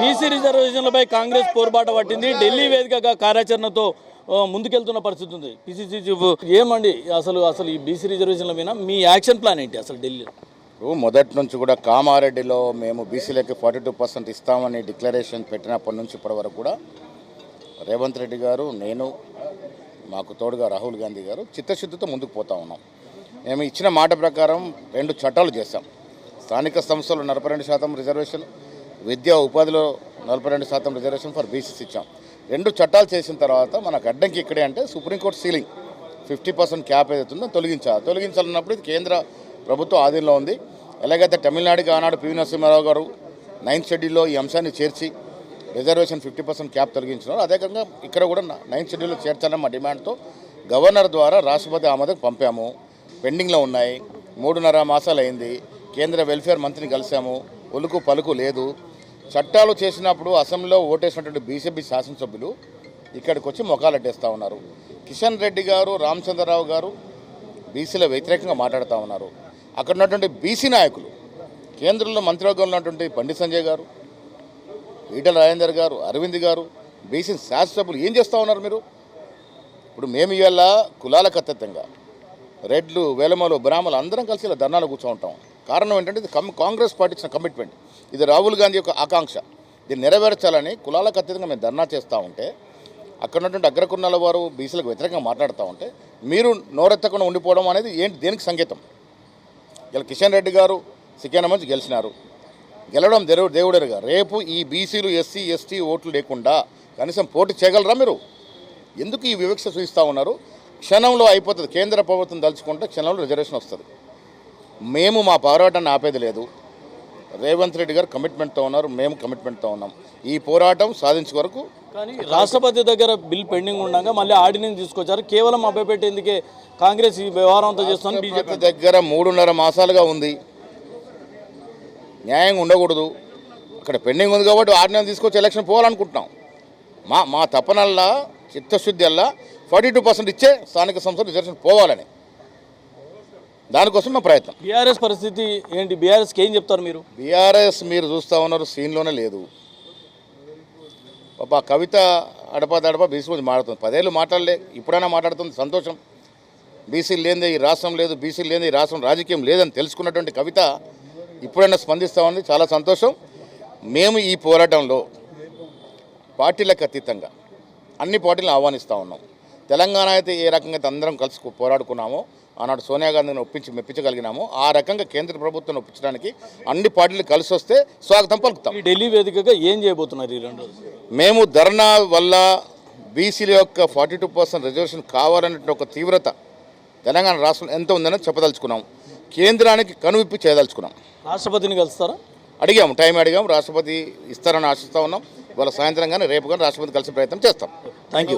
BC రిజర్వేషన్లపై Congress పోరుబాట పట్టింది. ఢిల్లీ వేదికగా కార్యాచరణతో ముందుకెళ్తున్న పరిస్థితి ఉంది. పిసిసి చీఫ్ ఏమండి అసలు అసలు ఈ బీసీ రిజర్వేషన్ల మీద మీ యాక్షన్ ప్లాన్ ఏంటి అసలు ఢిల్లీలో? మొదటి నుంచి కూడా కామారెడ్డిలో మేము బీసీలకి ఫార్టీ టూ పర్సెంట్ ఇస్తామని డిక్లరేషన్ పెట్టినప్పటి నుంచి ఇప్పటి వరకు కూడా రేవంత్ రెడ్డి గారు నేను మాకు తోడుగా రాహుల్ గాంధీ గారు చిత్తశుద్ధితో ముందుకు పోతా ఉన్నాం. మేము ఇచ్చిన మాట ప్రకారం రెండు చట్టాలు చేశాం. స్థానిక సంస్థలు నలభై రెండు శాతం రిజర్వేషన్ విద్యా ఉపాధిలో నలభై రెండు శాతం రిజర్వేషన్ ఫర్ బీసీస్ ఇచ్చాం రెండు చట్టాలు చేసిన తర్వాత మనకు అడ్డంకి ఇక్కడే అంటే supreme court ceiling. Fifty percent cap ఏదైతుందో తొలగించాలి. తొలగించాలన్నప్పుడు ఇది కేంద్ర ప్రభుత్వ ఆధీనంలో ఉంది. ఎలాగైతే తమిళనాడుకి ఆనాడు పివి నరసింహారావు గారు నైన్త్ షెడ్యూల్లో ఈ అంశాన్ని చేర్చి రిజర్వేషన్ ఫిఫ్టీ పర్సెంట్ క్యాప్ తొలగించినారు. అదే ఇక్కడ కూడా నైన్త్ షెడ్యూల్లో చేర్చాలని మా డిమాండ్తో గవర్నర్ ద్వారా రాష్ట్రపతి ఆమోదం పంపాము. పెండింగ్లో ఉన్నాయి. మూడున్నర మాసాలు అయింది కేంద్ర వెల్ఫేర్ మంత్రిని కలిసాము ఒలుకు పలుకు లేదు. చట్టాలు చేసినప్పుడు అసెంబ్లీలో ఓటేసినటువంటి బీజేపీ శాసనసభ్యులు ఇక్కడికి వచ్చి మొఖాలు ఉన్నారు. కిషన్ రెడ్డి గారు రామచంద్రరావు గారు బీసీల వ్యతిరేకంగా మాట్లాడుతూ ఉన్నారు. అక్కడ ఉన్నటువంటి బీసీ నాయకులు కేంద్రంలో మంత్రివర్గంలో ఉన్నటువంటి పండిత్ సంజయ్ గారు ఈటల రాజేందర్ గారు అరవింద్ గారు బీసీ శాసనసభ్యులు ఏం చేస్తూ ఉన్నారు మీరు? ఇప్పుడు మేము ఇవాళ కులాలకు అతీతంగా రెడ్లు వేలమలు బ్రాహ్మలు అందరం కలిసి ఇలా ధర్నాలు కూర్చోంటాం కారణం ఏంటంటే ఇది కమ్ కాంగ్రెస్ పార్టీ ఇచ్చిన కమిట్మెంట్ ఇది రాహుల్ గాంధీ యొక్క ఆకాంక్ష. దీన్ని నెరవేర్చాలని కులాలకు అత్యధికంగా మేము ధర్నా చేస్తూ ఉంటే అక్కడ ఉన్నటువంటి అగ్రకున్నాల వారు బీసీలకు వ్యతిరేకంగా మాట్లాడుతూ ఉంటే మీరు నోరెత్తకుండా ఉండిపోవడం అనేది ఏంటి దేనికి సంకేతం? ఇలా కిషన్ రెడ్డి గారు సికేన మంచి గెలిచినారు. గెలవడం దేవుడు దేవుడేరుగా. రేపు ఈ బీసీలు ఎస్సీ ఎస్టీ ఓట్లు లేకుండా కనీసం పోటీ చేయగలరా మీరు? ఎందుకు ఈ వివక్ష చూపిస్తూ ఉన్నారు? క్షణంలో అయిపోతుంది. కేంద్ర ప్రభుత్వం దలుచుకుంటే క్షణంలో రిజర్వేషన్ వస్తుంది. మేము మా పోరాటాన్ని ఆపేది లేదు. రేవంత్ రెడ్డి గారు కమిట్మెంట్తో ఉన్నారు మేము కమిట్మెంట్తో ఉన్నాం. ఈ పోరాటం సాధించే వరకు కానీ రాష్ట్రపతి దగ్గర బిల్ పెండింగ్ ఉండగా మళ్ళీ ఆర్డినెన్స్ తీసుకొచ్చారు. కేవలం అబ్బాయి పెట్టేందుకే కాంగ్రెస్ ఈ వ్యవహారం అంతా చేస్తాను బీజేపీ దగ్గర మూడున్నర మాసాలుగా ఉంది. న్యాయంగా ఉండకూడదు. అక్కడ పెండింగ్ ఉంది కాబట్టి ఆర్డినెన్స్ తీసుకొచ్చి ఎలక్షన్ పోవాలనుకుంటున్నాం. మా మా తపనల్లా చిత్తశుద్ధి అల్లా ఫార్టీ టూ పర్సెంట్ ఇచ్చే స్థానిక సంస్థలు రిజర్వేషన్ పోవాలని. దానికోసం మా ప్రయత్నం. బీఆర్ఎస్ పరిస్థితి ఏంటి? బీఆర్ఎస్కి ఏం చెప్తారు మీరు? బీఆర్ఎస్ మీరు చూస్తూ ఉన్నారు సీన్లోనే లేదు. పాప కవిత అడప దడప బీసీ గురించి మాట్లాడుతుంది. పదేళ్ళు మాట్లాడలే ఇప్పుడైనా మాట్లాడుతుంది సంతోషం. బీసీలు లేనిదే ఈ రాష్ట్రం లేదు బీసీలు లేనిదే ఈ రాష్ట్రం రాజకీయం లేదని తెలుసుకున్నటువంటి కవిత ఇప్పుడైనా స్పందిస్తూ ఉంది చాలా సంతోషం. మేము ఈ పోరాటంలో పార్టీలకు అతీతంగా అన్ని పార్టీలను ఆహ్వానిస్తూ ఉన్నాం. తెలంగాణ అయితే ఏ రకంగా అయితే అందరం కలిసి పోరాడుకున్నామో ఆనాడు సోనియా గాంధీని ఒప్పించి మెప్పించగలిగినామో. ఆ రకంగా కేంద్ర ప్రభుత్వం ఒప్పించడానికి అన్ని పార్టీలు కలిసి వస్తే స్వాగతం పలుకుతాం. ఢిల్లీ వేదికగా ఏం చేయబోతున్నారు ఈ రెండు మేము ధర్నా వల్ల బీసీల యొక్క ఫార్టీ టూ పర్సెంట్ రిజర్వేషన్ కావాలనే ఒక తీవ్రత తెలంగాణ రాష్ట్రం ఎంత ఉందని చెప్పదలుచుకున్నాం. కేంద్రానికి కనువిప్పి చేయదలుచుకున్నాం. రాష్ట్రపతిని కలుస్తారా? అడిగాము టైం అడిగాము. రాష్ట్రపతి ఇస్తారని ఆశిస్తూ ఉన్నాం. ఇవాళ సాయంత్రం కానీ రేపు కానీ రాష్ట్రపతి కలిసి ప్రయత్నం చేస్తాం. Thank you